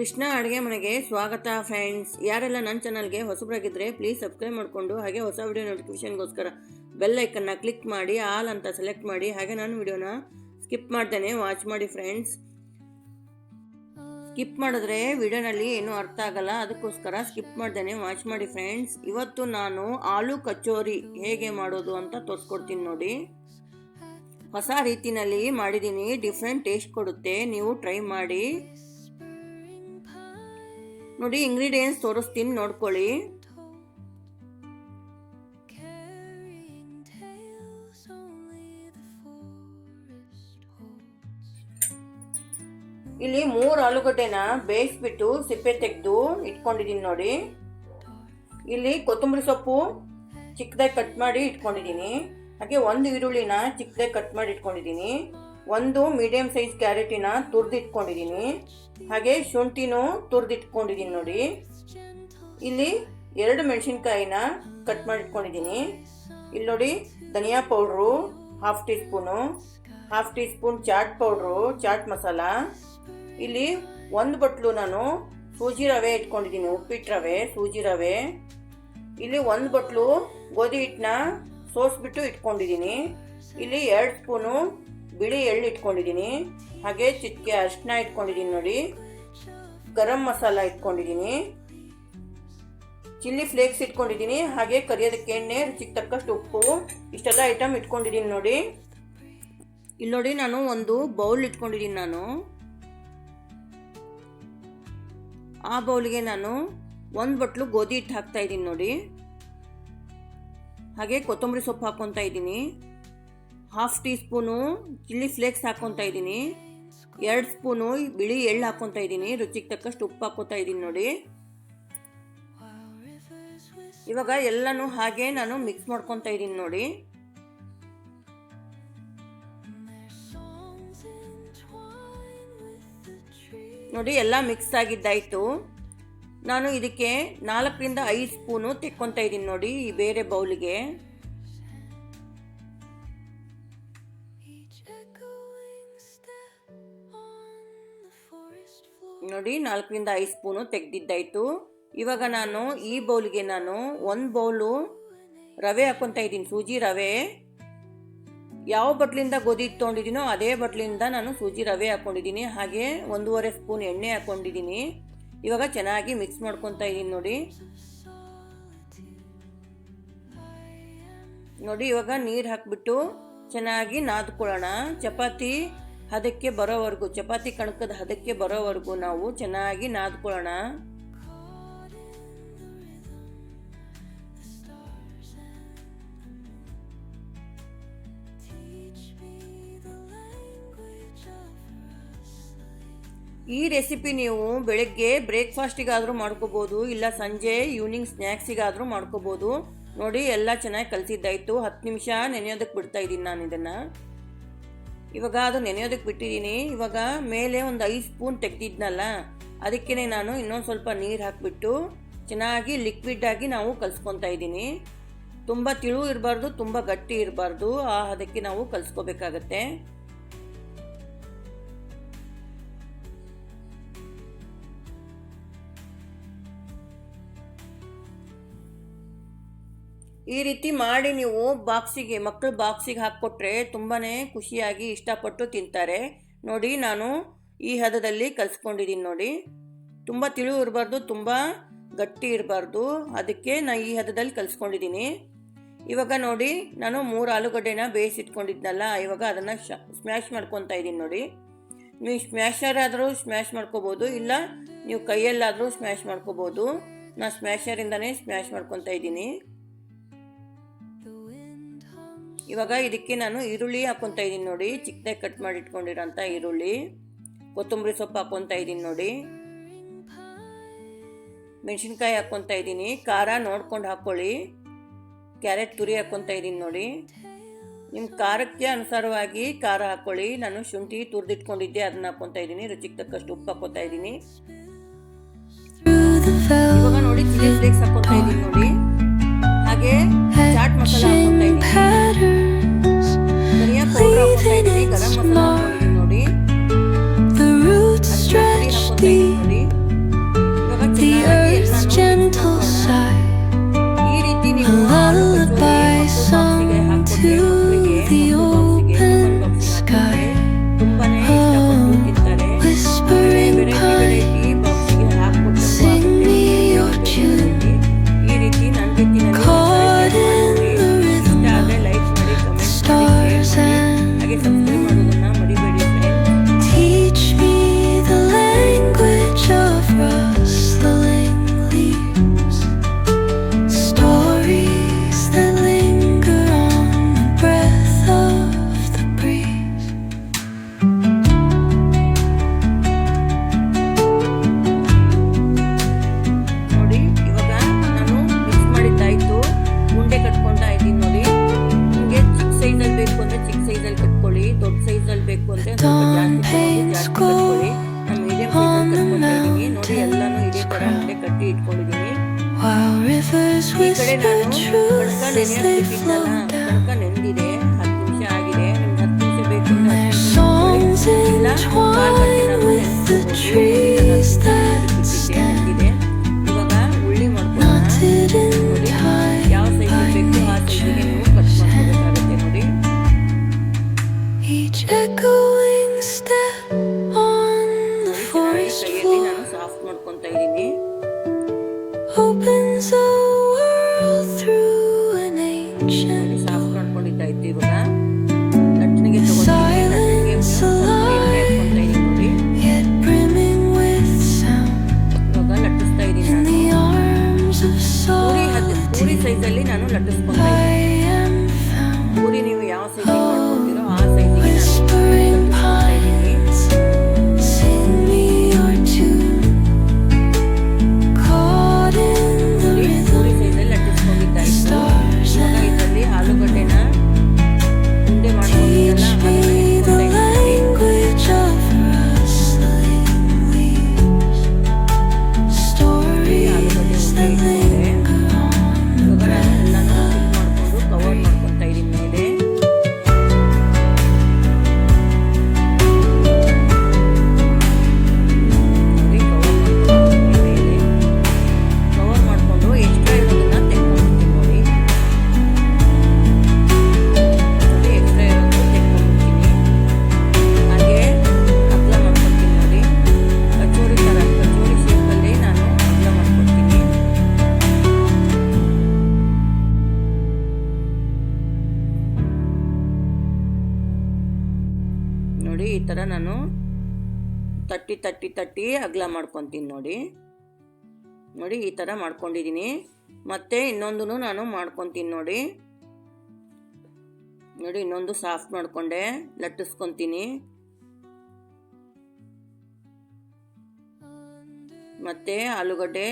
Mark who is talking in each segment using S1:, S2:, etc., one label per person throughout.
S1: ಕೃಷ್ಣ ಅಡುಗೆ ಮನೆಗೆ ಸ್ವಾಗತ ಫ್ರೆಂಡ್ಸ್ ಯಾರೆಲ್ಲ ನನ್ನ ಚಾನಲ್ಗೆ ಹೊಸಬರಾಗಿದ್ದರೆ ಪ್ಲೀಸ್ ಸಬ್ಸ್ಕ್ರೈಬ್ ಮಾಡಿಕೊಂಡು ಹಾಗೆ ಹೊಸ ವಿಡಿಯೋ ನೋಟಿಫಿಕೇಷನ್ಗೋಸ್ಕರ ಬೆಲ್ ಐಕನ್ನ ಕ್ಲಿಕ್ ಮಾಡಿ ಆಲ್ ಅಂತ ಸೆಲೆಕ್ಟ್ ಮಾಡಿ. ಹಾಗೆ ನಾನು ವಿಡಿಯೋನ ಸ್ಕಿಪ್ ಮಾಡ್ತೇನೆ. ವಾಚ್ ಮಾಡಿ ಫ್ರೆಂಡ್ಸ್ ಸ್ಕಿಪ್ ಮಾಡಿದ್ರೆ ವಿಡಿಯೋನಲ್ಲಿ ಏನೂ ಅರ್ಥ ಆಗಲ್ಲ. ಅದಕ್ಕೋಸ್ಕರ ಸ್ಕಿಪ್ ಮಾಡ್ದೇನೆ ವಾಚ್ ಮಾಡಿ ಫ್ರೆಂಡ್ಸ್ ಇವತ್ತು ನಾನು ಆಲೂ ಕಚೋರಿ ಹೇಗೆ ಮಾಡೋದು ಅಂತ ತೋರಿಸ್ಕೊಡ್ತೀನಿ ನೋಡಿ. ಹೊಸ ರೀತಿನಲ್ಲಿ ಮಾಡಿದ್ದೀನಿ. ಡಿಫ್ರೆಂಟ್ ಟೇಸ್ಟ್ ಕೊಡುತ್ತೆ. ನೀವು ಟ್ರೈ ಮಾಡಿ. ನೋಡಿ ಇಂಗ್ರೀಡಿಯೆಂಟ್ಸ್ ತೋರಿಸ್ತೀನಿ ನೋಡ್ಕೊಳ್ಳಿ. ಇಲ್ಲಿ ಮೂರು ಆಲೂಗಡ್ಡೆನ ಬೇಯಿಸ್ಬಿಟ್ಟು ಸಿಪ್ಪೆ ತೆಗೆದು ಇಟ್ಕೊಂಡಿದ್ದೀನಿ ನೋಡಿ. ಇಲ್ಲಿ ಕೊತ್ತಂಬರಿ ಸೊಪ್ಪು ಚಿಕ್ಕದಾಗಿ ಕಟ್ ಮಾಡಿ ಇಟ್ಕೊಂಡಿದ್ದೀನಿ. ಹಾಗೆ ಒಂದು ಈರುಳ್ಳಿನ ಚಿಕ್ಕದಾಗಿ ಕಟ್ ಮಾಡಿ ಇಟ್ಕೊಂಡಿದ್ದೀನಿ. ಒಂದು ಮೀಡಿಯಂ ಸೈಜ್ ಕ್ಯಾರೆಟಿನ ತುರ್ದು ಇಟ್ಕೊಂಡಿದ್ದೀನಿ ಹಾಗೆ ಶುಂಠಿನೂ ತುರ್ದು ಇಟ್ಕೊಂಡಿದ್ದೀನಿ ನೋಡಿ. ಇಲ್ಲಿ ಎರಡು ಮೆಣಸಿನ್ಕಾಯಿನ ಕಟ್ ಮಾಡಿಟ್ಕೊಂಡಿದ್ದೀನಿ ಇಲ್ಲಿ ನೋಡಿ ಧನಿಯಾ powder half teaspoon half teaspoon chaat powder chaat masala ಇಲ್ಲಿ ಒಂದು ಬಟ್ಲು ನಾನು ಸೂಜಿ ರವೆ ಇಟ್ಕೊಂಡಿದ್ದೀನಿ ಉಪ್ಪಿಟ್ಟು ರವೆ, ಸೂಜಿ ರವೆ. ಇಲ್ಲಿ ಒಂದು ಬಟ್ಲು ಗೋಧಿ ಹಿಟ್ಟನ್ನ ಸೋಸ್ಬಿಟ್ಟು ಇಟ್ಕೊಂಡಿದ್ದೀನಿ ಇಲ್ಲಿ ಎರಡು ಸ್ಪೂನು ಬಿಳಿ ಎಳ್ಳು ಇಟ್ಕೊಂಡಿದ್ದೀನಿ. ಹಾಗೆ ಚಿಟಿಕೆ ಅರಿಶಿನ ಇಟ್ಕೊಂಡಿದ್ದೀನಿ ನೋಡಿ. ಗರಂ ಮಸಾಲ ಇಟ್ಕೊಂಡಿದ್ದೀನಿ. ಚಿಲ್ಲಿ ಫ್ಲೇಕ್ಸ್ ಇಟ್ಕೊಂಡಿದ್ದೀನಿ. ಹಾಗೆ ಕರಿಯೋದಕ್ಕೆ ಎಣ್ಣೆ, ರುಚಿಗೆ ತಕ್ಕಷ್ಟು ಉಪ್ಪು, ಇಷ್ಟೆಲ್ಲ ಐಟಮ್ ಇಟ್ಕೊಂಡಿದ್ದೀನಿ ನೋಡಿ. ಇಲ್ಲಿ ನೋಡಿ ನಾನು ಒಂದು ಬೌಲ್ ಇಟ್ಕೊಂಡಿದ್ದೀನಿ ನಾನು. ಆ ಬೌಲ್ಗೆ ನಾನು ಒಂದು ಬಟ್ಲು ಗೋಧಿ ಹಿಟ್ಟು ಹಾಕ್ತಾ ಇದ್ದೀನಿ ನೋಡಿ. ಹಾಗೆ ಕೊತ್ತಂಬರಿ ಸೊಪ್ಪು ಹಾಕ್ಕೊತಾ ಇದ್ದೀನಿ. Half teaspoon chilli flakes ಹಾಕ್ಕೊತಾ ಇದ್ದೀನಿ. ಎರಡು ಸ್ಪೂನು ಬಿಳಿ ಎಳ್ಳು ಹಾಕ್ಕೊತಾ ಇದ್ದೀನಿ. ರುಚಿಗೆ ತಕ್ಕಷ್ಟು ಉಪ್ಪು ಹಾಕೋತಾ ಇದ್ದೀನಿ ನೋಡಿ. ಇವಾಗ ಎಲ್ಲನೂ ಹಾಗೆ ನಾನು ಮಿಕ್ಸ್ ಮಾಡ್ಕೊತಾ ಇದ್ದೀನಿ ನೋಡಿ. ನೋಡಿ, ಎಲ್ಲ ಮಿಕ್ಸ್ ಆಗಿದ್ದಾಯಿತು. ನಾನು ಇದಕ್ಕೆ ನಾಲ್ಕರಿಂದ ಐದು ಸ್ಪೂನು ತೆಕ್ಕೊತಾ ಇದ್ದೀನಿ ನೋಡಿ ಈ ಬೇರೆ ಬೌಲಿಗೆ. ನೋಡಿ ನಾಲ್ಕರಿಂದ ಐದು ಸ್ಪೂನು ತೆಗೆದಿದ್ದಾಯಿತು. ಇವಾಗ ನಾನು ಈ ಬೌಲ್ಗೆ ನಾನು ಒಂದು ಬೌಲು ರವೆ ಹಾಕ್ಕೊತಾ ಇದ್ದೀನಿ, ಸೂಜಿ ರವೆ. ಯಾವ ಬಟ್ಲಿಂದ ಗೋಧಿ ತೊಗೊಂಡಿದ್ದೀನೋ ಅದೇ ಬಟ್ಲಿಂದ ನಾನು ಸೂಜಿ ರವೆ ಹಾಕ್ಕೊಂಡಿದ್ದೀನಿ. ಹಾಗೆ ಒಂದೂವರೆ ಸ್ಪೂನ್ ಎಣ್ಣೆ ಹಾಕ್ಕೊಂಡಿದ್ದೀನಿ. ಇವಾಗ ಚೆನ್ನಾಗಿ ಮಿಕ್ಸ್ ಮಾಡ್ಕೊತಾ ಇದ್ದೀನಿ ನೋಡಿ. ನೋಡಿ ಇವಾಗ ನೀರು ಹಾಕ್ಬಿಟ್ಟು ಚೆನ್ನಾಗಿ ನಾದ್ಕೊಳ್ಳೋಣ. ಚಪಾತಿ ಹದಕ್ಕೆ ಬರೋವರೆಗೂ, ಚಪಾತಿ ಕಣಕದ ಹದಕ್ಕೆ ಬರೋವರೆಗೂ ನಾವು ಚೆನ್ನಾಗಿ ನಾದ್ಕೊಳ್ಳೋಣ. ಈ ರೆಸಿಪಿ ನೀವು ಬೆಳಗ್ಗೆ ಬ್ರೇಕ್ಫಾಸ್ಟಿಗಾದರೂ ಮಾಡ್ಕೋಬೋದು, ಇಲ್ಲ ಸಂಜೆ ಈವ್ನಿಂಗ್ ಸ್ನ್ಯಾಕ್ಸಿಗಾದರೂ ಮಾಡ್ಕೋಬೋದು. ನೋಡಿ, ಎಲ್ಲ ಚೆನ್ನಾಗಿ ಕಲಿಸಿದ್ದಾಯಿತು. ಹತ್ತು ನಿಮಿಷ ನೆನೆಯೋದಕ್ಕೆ ಬಿಡ್ತಾ ಇದ್ದೀನಿ ನಾನು ಇದನ್ನು. ಇವಾಗ ಅದು ನೆನೆಯೋದಕ್ಕೆ ಬಿಟ್ಟಿದ್ದೀನಿ. ಇವಾಗ ಮೇಲೆ ಒಂದು ಐದು ಸ್ಪೂನ್ ತೆಗೆದಿದ್ನಲ್ಲ ಅದಕ್ಕೇ ನಾನು ಇನ್ನೊಂದು ಸ್ವಲ್ಪ ನೀರು ಹಾಕಿಬಿಟ್ಟು ಚೆನ್ನಾಗಿ ಲಿಕ್ವಿಡ್ ಆಗಿ ನಾವು ಕಲಿಸ್ಕೊತಾ ಇದ್ದೀನಿ. ತುಂಬ ತಿಳು ಇರಬಾರ್ದು, ತುಂಬ ಗಟ್ಟಿ ಇರಬಾರ್ದು. ಆ ಅದಕ್ಕೆ ನಾವು ಕಲಿಸ್ಕೋಬೇಕಾಗತ್ತೆ. ಈ ರೀತಿ ಮಾಡಿ ನೀವು ಬಾಕ್ಸಿಗೆ ಮಕ್ಕಳು ಬಾಕ್ಸಿಗೆ ಹಾಕ್ಕೊಟ್ರೆ ತುಂಬಾ ಖುಷಿಯಾಗಿ ಇಷ್ಟಪಟ್ಟು ತಿಂತಾರೆ. ನೋಡಿ, ನಾನು ಈ ಹದದಲ್ಲಿ ಕಲಿಸ್ಕೊಂಡಿದ್ದೀನಿ ನೋಡಿ. ತುಂಬ ತಿಳು ಇರಬಾರ್ದು, ತುಂಬ ಗಟ್ಟಿ ಇರಬಾರ್ದು. ಅದಕ್ಕೆ ನಾನು ಈ ಹದದಲ್ಲಿ ಕಲಿಸ್ಕೊಂಡಿದ್ದೀನಿ ಇವಾಗ ನೋಡಿ, ನಾನು ಮೂರು ಆಲೂಗಡ್ಡೆನ ಬೇಯಿಸಿಟ್ಕೊಂಡಿದ್ನಲ್ಲ, ಇವಾಗ ಅದನ್ನು ಸ್ಮ್ಯಾಶ್ ಮಾಡ್ಕೊತಾ ಇದ್ದೀನಿ ನೋಡಿ. ನೀವು ಸ್ಮ್ಯಾಶರ್ ಆದರೂ ಸ್ಮ್ಯಾಶ್ ಮಾಡ್ಕೋಬೋದು, ಇಲ್ಲ ನೀವು ಕೈಯಲ್ಲಾದರೂ ಸ್ಮ್ಯಾಶ್ ಮಾಡ್ಕೋಬೋದು. ನಾನು ಸ್ಮ್ಯಾಶರಿಂದನೇ ಸ್ಮ್ಯಾಶ್ ಮಾಡ್ಕೊತಾ ಇದ್ದೀನಿ ಇವಾಗ ಇದಕ್ಕೆ ನಾನು ಈರುಳ್ಳಿ ಹಾಕ್ಕೊತಾ ಇದ್ದೀನಿ ನೋಡಿ. ಚಿಕ್ಕದಾಗಿ ಕಟ್ ಮಾಡಿ ಇಟ್ಕೊಂಡಿರೋಂಥ ಈರುಳ್ಳಿ. ಕೊತ್ತಂಬರಿ ಸೊಪ್ಪು ಹಾಕ್ಕೊತಾ ಇದ್ದೀನಿ ನೋಡಿ. ಮೆಣಸಿನ್ಕಾಯಿ ಹಾಕ್ಕೊತಾ ಇದ್ದೀನಿ. ಖಾರ ನೋಡ್ಕೊಂಡು ಹಾಕ್ಕೊಳ್ಳಿ ಕ್ಯಾರೆಟ್ ತುರಿ ಹಾಕ್ಕೊತಾ ಇದ್ದೀನಿ ನೋಡಿ. ನಿಮ್ಮ ಖಾರಕ್ಕೆ ಅನುಸಾರವಾಗಿ ಖಾರ ಹಾಕ್ಕೊಳ್ಳಿ ನಾನು ಶುಂಠಿ ತುರಿದಿಟ್ಕೊಂಡಿದ್ದೆ, ಅದನ್ನ ಹಾಕ್ಕೊತಾ ಇದ್ದೀನಿ. ರುಚಿಗೆ ತಕ್ಕಷ್ಟು ಉಪ್ಪು ಹಾಕ್ಕೊತಾ ಇದ್ದೀನಿ. ಇವಾಗ ನೋಡಿ ಚಿಲ್ಲಿ ಫ್ಲೇಕ್ಸ್ ಇದ್ದೀನಿ.
S2: ಚಿಕ್ಕ
S1: ಸೈಜಲ್ಲಿ
S2: ಕಟ್ಕೊಳ್ಳಿ
S1: ದೊಡ್ಡ ಸೈಜಲ್ಲಿ ಬೇಕು ಅಂತ ಸ್ವಲ್ಪ ಕಟ್ಟಿ ಇಟ್ಕೊಂಡಿದ್ದೀನಿ. ಈ ಕಡೆ ನಾನು ತಟ್ಟಿ ತಟ್ಟಿ ತಟ್ಟಿ ಅಗಲ ಮಾಡ್ಕೊತೀನಿ ನೋಡಿ. ನೋಡಿ, ಈ ಥರ ಮಾಡ್ಕೊಂಡಿದ್ದೀನಿ ಮತ್ತು ಇನ್ನೊಂದು ನಾನು ಮಾಡ್ಕೊತೀನಿ ನೋಡಿ. ನೋಡಿ, ಇನ್ನೊಂದು ಸಾಫ್ಟ್ ಮಾಡಿಕೊಂಡೆ, ಲಟ್ಟಿಸ್ಕೊತೀನಿ. ಮತ್ತು ಆಲೂಗಡ್ಡೆ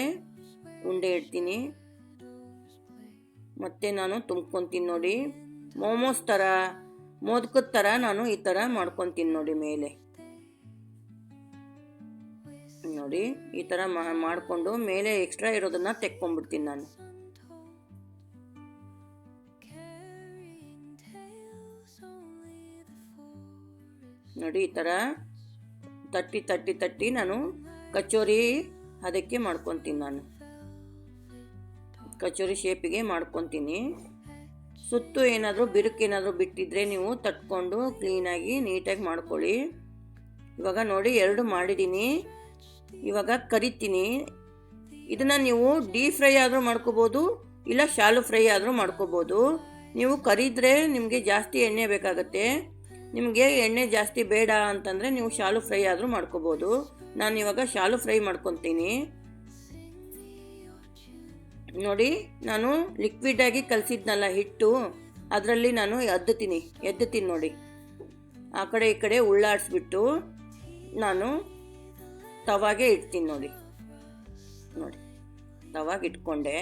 S1: ಉಂಡೆ ಇಡ್ತೀನಿ. ಮತ್ತು ನಾನು ತುಂಬ್ಕೊತೀನಿ ನೋಡಿ. ಮೋಮೋಸ್ ಥರ ಮೋದಕದ ಥರ ನಾನು ಈ ಥರ ಮಾಡ್ಕೊತೀನಿ ನೋಡಿ ಮೇಲೆ. ನೋಡಿ, ಈ ಥರ ಮಾಡಿಕೊಂಡು ಮೇಲೆ ಎಕ್ಸ್ಟ್ರಾ ಇರೋದನ್ನು ತೆಕ್ಕೊಂಡ್ಬಿಡ್ತೀನಿ ನಾನು. ನೋಡಿ, ಈ ಥರ ತಟ್ಟಿ ತಟ್ಟಿ ತಟ್ಟಿ ನಾನು ಕಚೋರಿ ಅದಕ್ಕೆ ಮಾಡ್ಕೊತೀನಿ ನಾನು. ಕಚೋರಿ ಶೇಪಿಗೆ ಮಾಡ್ಕೊತೀನಿ. ಸುತ್ತು ಏನಾದರೂ, ಬಿರುಕು ಏನಾದರೂ ಬಿಟ್ಟಿದ್ರೆ ನೀವು ತಟ್ಕೊಂಡು ಕ್ಲೀನಾಗಿ ನೀಟಾಗಿ ಮಾಡ್ಕೊಳ್ಳಿ. ಇವಾಗ ನೋಡಿ, ಎರಡು ಮಾಡಿದ್ದೀನಿ. ಇವಾಗ ಕರಿತೀನಿ. ಇದನ್ನು ನೀವು ಡೀಪ್ ಫ್ರೈ ಆದರೂ ಮಾಡ್ಕೋಬೋದು, ಇಲ್ಲ ಶಾಲು ಫ್ರೈ ಆದರೂ ಮಾಡ್ಕೋಬೋದು. ನೀವು ಕರಿದ್ರೆ ನಿಮಗೆ ಜಾಸ್ತಿ ಎಣ್ಣೆ ಬೇಕಾಗತ್ತೆ. ನಿಮಗೆ ಎಣ್ಣೆ ಜಾಸ್ತಿ ಬೇಡ ಅಂತಂದರೆ ನೀವು ಶಾಲು ಫ್ರೈ ಆದರೂ ಮಾಡ್ಕೋಬೋದು. ನಾನು ಇವಾಗ ಶಾಲು ಫ್ರೈ ಮಾಡ್ಕೊತೀನಿ. ನೋಡಿ, ನಾನು ಲಿಕ್ವಿಡ್ ಆಗಿ ಕಲಸಿದ್ನಲ್ಲ ಹಿಟ್ಟು, ಅದರಲ್ಲಿ ನಾನು ಎದ್ದುತ್ತೀನಿ ಎದ್ದುತ್ತೀನಿ ನೋಡಿ. ಆ ಕಡೆ ಈ ಕಡೆ ಉಳ್ಳಾಡಿಸ್ಬಿಟ್ಟು ನಾನು ತವಾಗೆ ಇಡ್ತೀನಿ ನೋಡಿ. ನೋಡಿ. ತವಾಗ ಇಟ್ಕೊಂಡೆ.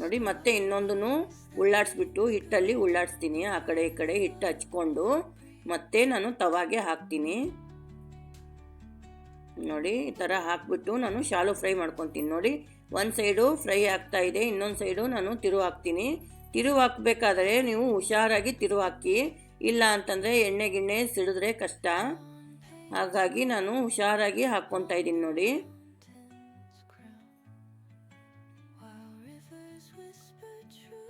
S1: ನೋಡಿ, ಮತ್ತೆ ಇನ್ನೊಂದನ್ನು ಉಳ್ಳಾಡಿಸ್ಬಿಟ್ಟು ಹಿಟ್ಟಲ್ಲಿ ಉಳ್ಳಾಡಿಸ್ತೀನಿ. ಆ ಕಡೆ ಈ ಕಡೆ ಹಿಟ್ಟು ಹಚ್ಕೊಂಡು ಮತ್ತೆ ನಾನು ತವಾಗೆ ಹಾಕ್ತೀನಿ. ನೋಡಿ, ಈ ಥರ ಹಾಕ್ಬಿಟ್ಟು ನಾನು ಶಾಲು ಫ್ರೈ ಮಾಡ್ಕೊತೀನಿ. ನೋಡಿ, ಒಂದು ಸೈಡು ಫ್ರೈ ಆಗ್ತಾ ಇದೆ, ಇನ್ನೊಂದು ಸೈಡು ನಾನು ತಿರು ಹಾಕ್ತೀನಿ. ತಿರು ಹಾಕಬೇಕಾದ್ರೆ ನೀವು ಹುಷಾರಾಗಿ ತಿರು ಹಾಕಿ, ಇಲ್ಲ ಅಂತಂದರೆ ಎಣ್ಣೆ ಗಿಣ್ಣೆ ಸಿಡಿದ್ರೆ ಕಷ್ಟ. ಹಾಗಾಗಿ ನಾನು ಹುಷಾರಾಗಿ ಹಾಕ್ಕೊತಾ ಇದ್ದೀನಿ ನೋಡಿ.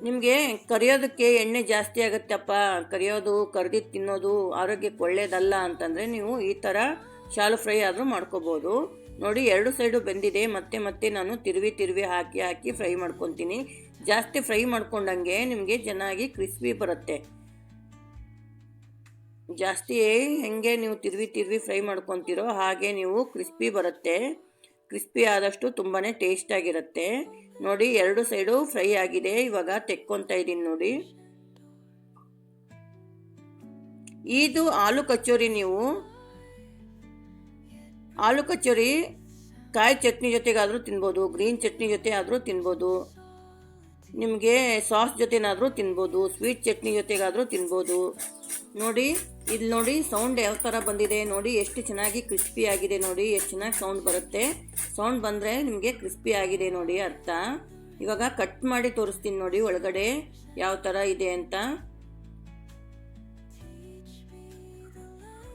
S1: ನಿಮಗೆ ಕರಿಯೋದಕ್ಕೆ ಎಣ್ಣೆ ಜಾಸ್ತಿ ಆಗುತ್ತಪ್ಪ. ಕರಿಯೋದು ಕರ್ದಿದ್ದು ತಿನ್ನೋದು ಆರೋಗ್ಯಕ್ಕೆ ಒಳ್ಳೇದಲ್ಲ ಅಂತಂದರೆ ನೀವು ಈ ಥರ ಶಾಲು ಫ್ರೈ ಆದರೂ ಮಾಡ್ಕೋಬೋದು. ನೋಡಿ, ಎರಡು ಸೈಡು ಬೆಂದಿದೆ. ಮತ್ತೆ ಮತ್ತೆ ನಾನು ತಿರುವಿ ತಿರುವಿ ಹಾಕಿ ಹಾಕಿ ಫ್ರೈ ಮಾಡ್ಕೊತೀನಿ. ಜಾಸ್ತಿ ಫ್ರೈ ಮಾಡ್ಕೊಂಡಂಗೆ ನಿಮಗೆ ಚೆನ್ನಾಗಿ ಕ್ರಿಸ್ಪಿ ಬರುತ್ತೆ. ಜಾಸ್ತಿ ಹೆಂಗೆ ನೀವು ತಿರುವಿ ತಿರುವಿ ಫ್ರೈ ಮಾಡ್ಕೊತಿರೋ ಹಾಗೆ ನೀವು ಕ್ರಿಸ್ಪಿ ಬರುತ್ತೆ. ಕ್ರಿಸ್ಪಿ ಆದಷ್ಟು ತುಂಬಾ ಟೇಸ್ಟಾಗಿರುತ್ತೆ ನೋಡಿ, ಎರಡು ಸೈಡು ಫ್ರೈ ಆಗಿದೆ. ಇವಾಗ ತೆಕ್ಕೊತಾ ಇದ್ದೀನಿ ನೋಡಿ. ಇದು ಆಲೂ ಕಚೋರಿ ನೀವು. ಆಲೂ ಕಚೋರಿ ಕಾಯಿ ಚಟ್ನಿ ಜೊತೆಗಾದರೂ ತಿನ್ಬೋದು, ಗ್ರೀನ್ ಚಟ್ನಿ ಜೊತೆ ಆದರೂ ತಿನ್ಬೋದು, ನಿಮಗೆ ಸಾಸ್ ಜೊತೆನಾದರೂ ತಿನ್ಬೋದು, ಸ್ವೀಟ್ ಚಟ್ನಿ ಜೊತೆಗಾದರೂ ತಿನ್ಬೋದು. ನೋಡಿ. ಇಲ್ಲಿ ನೋಡಿ ಸೌಂಡ್ ಯಾವ ಥರ ಬಂದಿದೆ ನೋಡಿ, ಎಷ್ಟು ಚೆನ್ನಾಗಿ ಕ್ರಿಸ್ಪಿ ಆಗಿದೆ ನೋಡಿ, ಎಷ್ಟು ಚೆನ್ನಾಗಿ ಸೌಂಡ್ ಬರುತ್ತೆ. ಸೌಂಡ್ ಬಂದರೆ ನಿಮಗೆ ಕ್ರಿಸ್ಪಿ ಆಗಿದೆ ನೋಡಿ ಅರ್ಥ. ಇವಾಗ ಕಟ್ ಮಾಡಿ ತೋರಿಸ್ತೀನಿ ನೋಡಿ ಒಳಗಡೆ ಯಾವ ಥರ ಇದೆ ಅಂತ.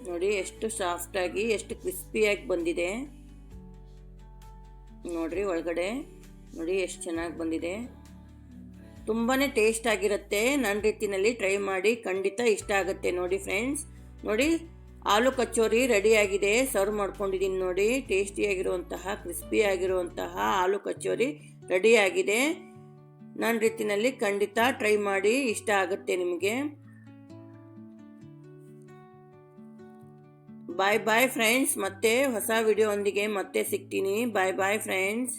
S1: ನೋಡಿ ಎಷ್ಟು ಸಾಫ್ಟಾಗಿ ಎಷ್ಟು ಕ್ರಿಸ್ಪಿಯಾಗಿ ಬಂದಿದೆ. ನೋಡ್ರಿ ಒಳಗಡೆ, ನೋಡಿ ಎಷ್ಟು ಚೆನ್ನಾಗಿ ಬಂದಿದೆ. ತುಂಬಾ ಟೇಸ್ಟ್ ಆಗಿರುತ್ತೆ. ನನ್ನ ರೀತಿಯಲ್ಲಿ ಟ್ರೈ ಮಾಡಿ ಖಂಡಿತ ಇಷ್ಟ ಆಗುತ್ತೆ ನೋಡಿ ಫ್ರೆಂಡ್ಸ್ ನೋಡಿ, ಆಲೂ ಕಚೋರಿ ರೆಡಿಯಾಗಿದೆ ಸರ್ವ್ ಮಾಡ್ಕೊಂಡಿದ್ದೀನಿ ನೋಡಿ. ಟೇಸ್ಟಿಯಾಗಿರುವಂತಹ ಕ್ರಿಸ್ಪಿಯಾಗಿರುವಂತಹ ಆಲೂ ಕಚೋರಿ ರೆಡಿಯಾಗಿದೆ ನನ್ನ ರೀತಿನಲ್ಲಿ ಖಂಡಿತ ಟ್ರೈ ಮಾಡಿ ಇಷ್ಟ ಆಗುತ್ತೆ ನಿಮಗೆ. ಬಾಯ್ ಬಾಯ್ ಫ್ರೆಂಡ್ಸ್ ಮತ್ತೆ ಹೊಸ ವಿಡಿಯೋ ಒಂದಿಗೆ ಮತ್ತೆ ಸಿಗ್ತೀನಿ. ಬಾಯ್ ಬಾಯ್ ಫ್ರೆಂಡ್ಸ್